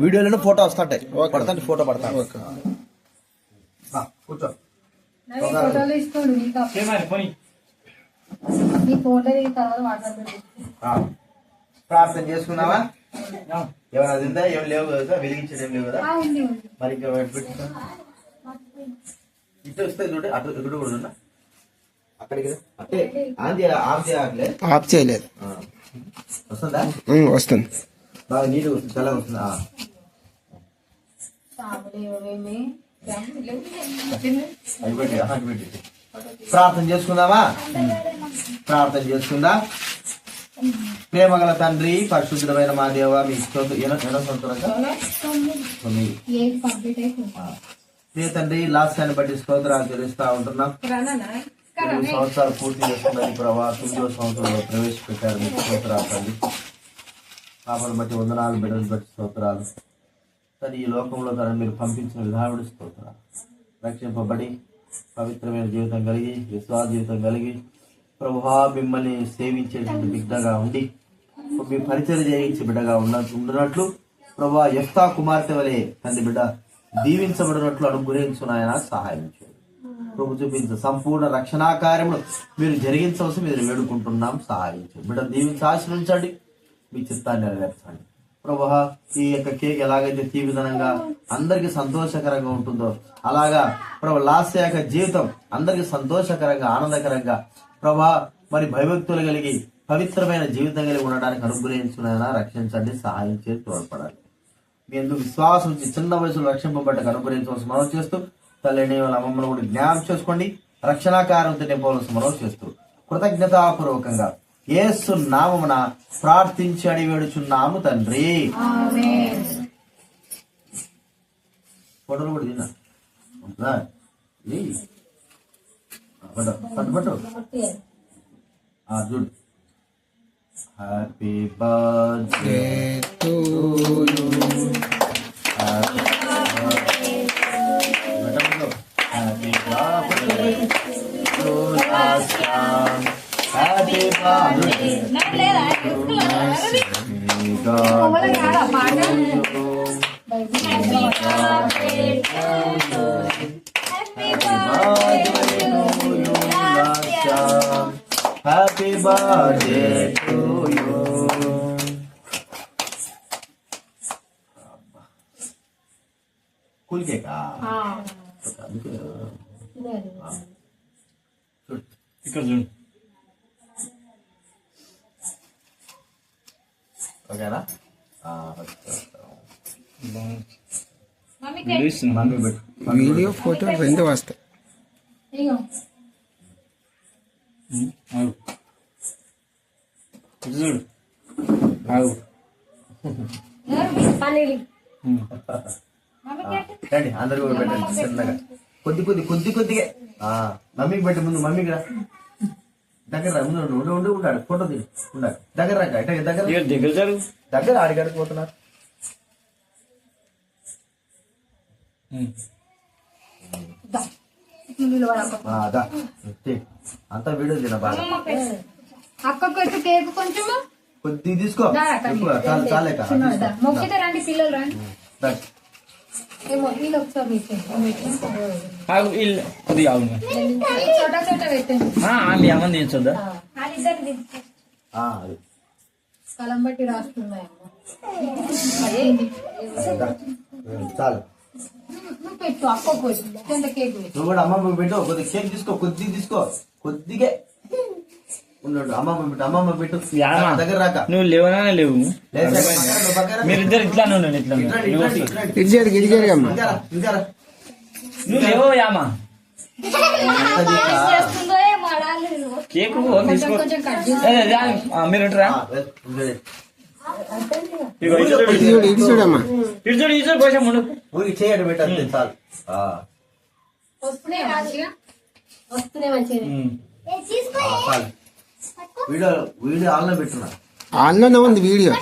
వీడియోలో ఫోటో వస్తుంటాయి పడతాను ఫోటో పడతాను. ఆ, కూర్చో. ప్రార్థన చేసుకున్నావా? ఏమైనా తిందా ఏం లేవు కదా? వెలిగించేది ఏం లేవు కదా? ఉంది ఉంది. మరి ఇంకా బయట పెట్టుకో. ఇటు వస్తే చూడు అటు ఇటు కూడా ఉన్నా అక్కడికి రా. అట్టే ఆన్ చేయ ఆఫ్ చేయట్లే ఆఫ్ చేయలేదు. ఆ. వస్తుందా? వస్తుంది. బాగా నీట్గా వస్తుంది తెల్లగా వస్తుందా ఆ. సాములు ఏమేమి అది పెట్టి అటు పెట్టి ప్రార్థన చేసుకుందామా? ప్రార్థన చేసుకుందా? ప్రేమగల తండ్రి పరిశుద్ధమైన మా దేవ మీ స్తోత్ర- ఎన్నో ఎన్నో సంవత్సరాలుగా? ప్రియ తండ్రి బట్టి స్తోత్రాలు తెలుస్తా ఉంటున్నాం. ఎనిమిది సంవత్సరాలు పూర్తి చేసుకున్నది ప్రభా తొమ్మిదో సంవత్సరంలో ప్రవేశపెట్టారు మీకు స్తోత్రాలు తండ్రి. కాబట్టి బట్టి వందనాలు బిడ్డలు బట్టి స్తోత్రాలు. తను ఈ లోకంలో తన మీరు పంపించిన విధానుడు స్తోత్రాలు రక్షింపబడి పవిత్రమైన జీవితం కలిగి విశ్వాస జీవితం కలిగి ప్రభువా మిమ్మల్ని సేవించేటువంటి బిడ్డగా ఉండి మీ పరిచయం చేయించి బిడ్డగా ఉన్న ఉండినట్లు ప్రభా ఎఫ్తా కుమార్తె వలె తండ్రి బిడ్డ దీవించబడినట్లు అనుగ్రహించున్నాయన సహాయం చేయండి ప్రభు చూపించ సంపూర్ణ రక్షణా కార్యములు మీరు జరిగించవలసి మీరు వేడుకుంటున్నాం. సహాయం చేయండి బిడ్డ దీవించి ఆశ్రయించండి మీ చిత్తాన్ని నెరవేర్చండి. ప్రభా ఈ యొక్క కేక్ ఎలాగైతే తీవిధనంగా అందరికి సంతోషకరంగా ఉంటుందో అలాగా ప్రభు లాస్ట్ యొక్క జీవితం అందరికి సంతోషకరంగా ఆనందకరంగా ప్రభా మరి భయభక్తులు కలిగి పవిత్రమైన జీవితం కలిగి ఉండడానికి అనుగ్రహించునైనా రక్షించండి సహాయం చేసి తోడ్పడాలి. మీ ఎందుకు విశ్వాసం చిన్న వయసులో రక్షింపబడ్డకు అనుగ్రహించవలసి మనం చేస్తూ తల్లిని వాళ్ళ అమ్మమ్మను కూడా జ్ఞానం చేసుకోండి రక్షణాకారంతో నింపవలసి మనం చేస్తూ కృతజ్ఞతాపూర్వకంగా యేసు నామమున ప్రార్థించి అడి వేడుచున్నాము తండ్రి ఫోటోలు కూడా తిన్నా పట్టు పట్టు చూడు. Happy birthday happy birthday happy birthday happy birthday to you cool కేకా అందుకే చూడు ఇక్కడ చూడు ఓకేనా? ఆ, ఓకే. వీడియో. మమ్మీ ఫోటో రెండు వస్తాయి. చూడు. ఆగు. రండి అందరు కూడా పెట్టండి చిన్నగా. కొద్ది కొద్ది కొద్ది కొద్దిగా. ఆ, మమ్మీకి పెట్టి ముందు మమ్మీకి రా. దగ్గర ఉండు ఉండు ఉంటాడు ఫోటో తీ ఉండాలి దగ్గర దగ్గర. దగ్గర దగ్గర పోతున్నారు. అంతా వీడియో తిన బాగా. కేక్ కొంచెము. కొద్ది తీసుకో. దా, రండి. ఎక్కువ చాలు చాలే కదా చిన్నది దా. మొక్కితే రండి పిల్లలు రండి. దా. ఏమో వీళ్ళు ఒకసారి పెట్టండి ఆగు ఇల్లు కొద్దిగా ఆగు నువ్వు. చోట చోట పెట్టండి ఆ, ఆ, మీ అమ్మని తీర్చొద్దా అది. స్థలం బట్టి రాస్తున్నాయమ్మా. చాలు పెట్టు వచ్చి ఎంత కేక్ నువ్వు కూడా అమ్మమ్మ పెట్టు కొద్ది కేక్ తీసుకో కొద్దిగా తీసుకో కొద్దిగే ఉండు. అమ్మమ్మ పెట్టు అమ్మమ్మ పెట్టు. యామా. దగ్గర రాక. నువ్వు లేవనా లేవు. మీరిద్దరు ఇట్లానే ఉండండి ఇట్లా. ఇటు జరిగి ఇటు ఇంకా రా. నువ్వు లేవో యామా? అది కా- కేక్ కొంచెం తీసుకో. కొంచెం కట్ చేసి. ఏ, ఏ, ఆ, మీరు ఉంటారా? ఆ, లేదు, ఉంది. ఇగో ఇటు చూడు, ఇటు చూడు. ఇటు చూడమ్మా ఇటు చూడు ఇటు చూడు కొంచెం ముందు ఊరికి చేయడు పెట్టండి చాలు. ఆ, వస్తున్నాయి మంచిగా వస్తూనే మంచిగా? ఉమ్. ఆ, చాలు. వీడియో వీడియో ఆన్లో పెట్టున్నా. ఆన్లోనే ఉంది వీడియో.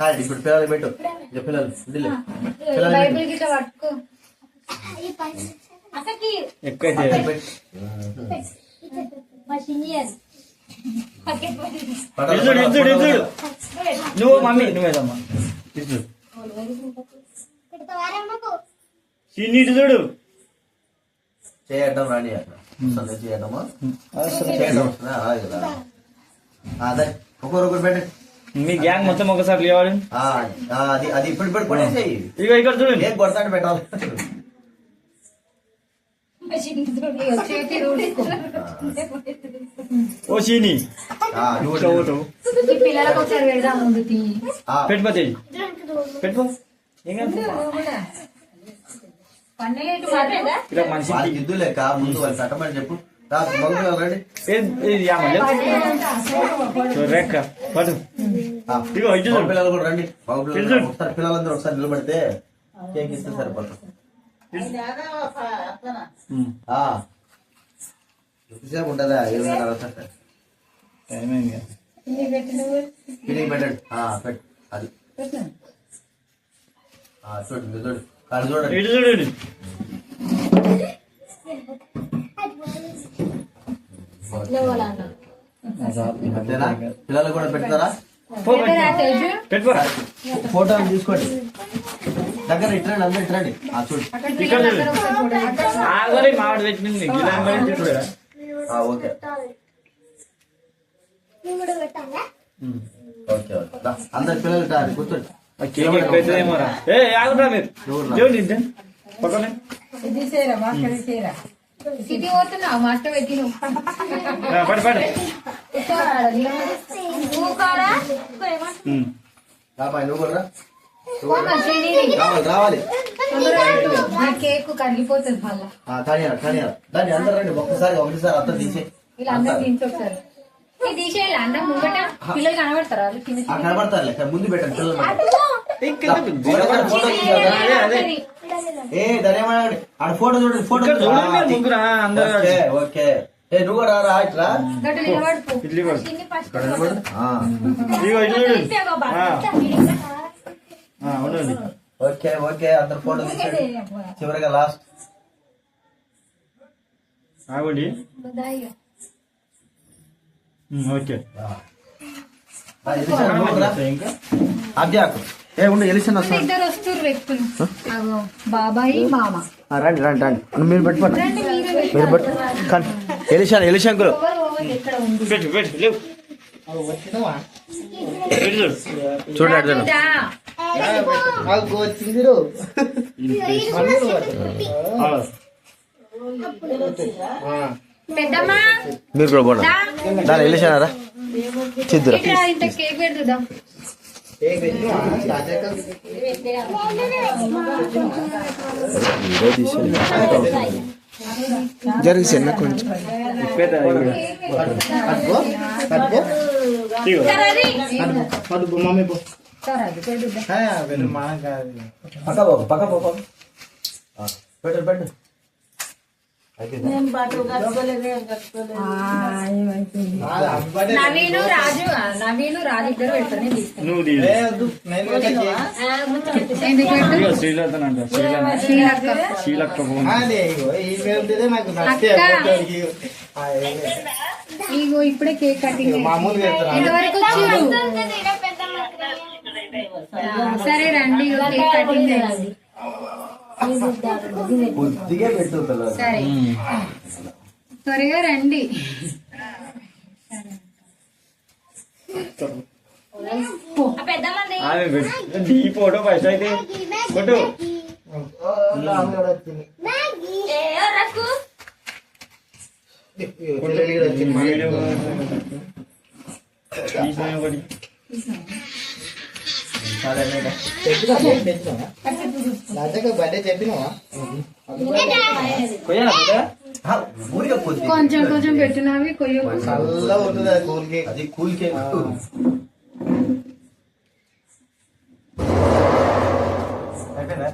కాదు ఇప్పుడు పిల్లలు పెట్టు. ఇక పిల్లలు. పిల్లలు నువ్వు మమ్మీ నువ్వేదమ్మా చూడు. చేయడం రాని అట్లా. చేయడము? చేయడం. వస్తుందా అలాగే కదా. అదే. ఒకరొకరు పెట్టండి. మీ గ్యాంగ్ మొత్తం ఒకసారి ఆ, అది అది ఇప్పుడు ఇప్పుడు కొట్టేసేయి. ఇక ఇక్కడ చూడండి. ఏం కొడతాడు పెట్టాలి. ఓ చీని. పిల్లలకు ఒకసారి పెడదాం ముందు తీ ఆ, పెట్టుకోతే పెట్టుకో ఏం కాదు. పన్నెలు ఇటు మాట్లాడా ఇలా మనిషి వాళ్ళకి ఇద్దు లేక ముందు వాళ్ళు పెట్టమని చెప్పు. మగపిల్లలు కూడా రండి. పిల్లలు. ఒకసారి పిల్లలందరూ ఒకసారి నిలబడితే కేక్ ఇస్తే సరిపోతుంది. ఎంతసేపు ఉంటుందా? ఇరవై నాలుగు గంటలు. టైం అయింది కదా. పిల్లికి పెట్టండి. పెట్టు. అది. ఆ, చూడు ఇది చూడు. కాదు చూడండి ఇటు చూడండి. పిల్లలు కూడా పెడతారా? ఫోటోలు తీసుకోండి. దగ్గర ఇట్రండి అందరు ఇట్రండి ఆ చూడు. మామిడి పెట్టింది ఓకే. Okay okay. దా, అందరు పిల్లలు కూర్చోండి. సిటీ పోతున్నావు? మాస్టర్. రావాలి రావాలి. నా కేక్ కరిగిపోతుంది మళ్ళా. దాన్ని అందరు రండి ఒక్కసారి ఒకటిసారి అంతా తీసే. వీళ్ళందరూ తీసేయాలి. అన్న ముంగట పిల్లలు కనబడతారా? వాళ్ళు చిన్న ఆ కనబడతారులే. కానీ ముందు పెట్టండి పిల్లలు ఏ ధన్యవాదాలు ఆడ ఫోటో చూడండి ఫోటో ముగ్గురు, అందరూ ఓకే ఏ నువ్వు కూడా రా ఇట్లా ఇడ్లీ ఉండండి. ఓకే ఓకే అందరు ఫోటో తీసుకోండి చివరిగా లాస్ట్. ఆగండి. ఓకే. ఇంకా? అబ్జాకు ఏ ఉండు ఎలిసిన ఇద్దరు వస్తున్నారు వ్యక్తులు. అగో బాబాయి మామ. రండి రండి రండి. మీరు పెట్టుకోండి. మీరు పెట్టు కానీ ఎలిశాన్ ఎలిశాంకులు చూడండి మీరు కూడా. దాని ఎలిశానారా చిద్దురా జరిగి చిన్న కొంచెం. పక్క పక్క పెట్టు పెట్టు. నవీను రాజు నవీను రాజు ఇద్దరు ఫోన్. ఇగో ఇప్పుడే కేక్ కటింగ్ ఎంతవరకు సరే రండి కేక్ కటింగ్ చేయాలి. కొద్దిగా పెట్టు సరే. త్వరగా రండి. ఫోటో ఫస్ట్ అయితే ఒకటి. కొంచెం కొంచెం పెట్టినవి కొయ్య అది కూల్ కేక్. అయిపోయిందా?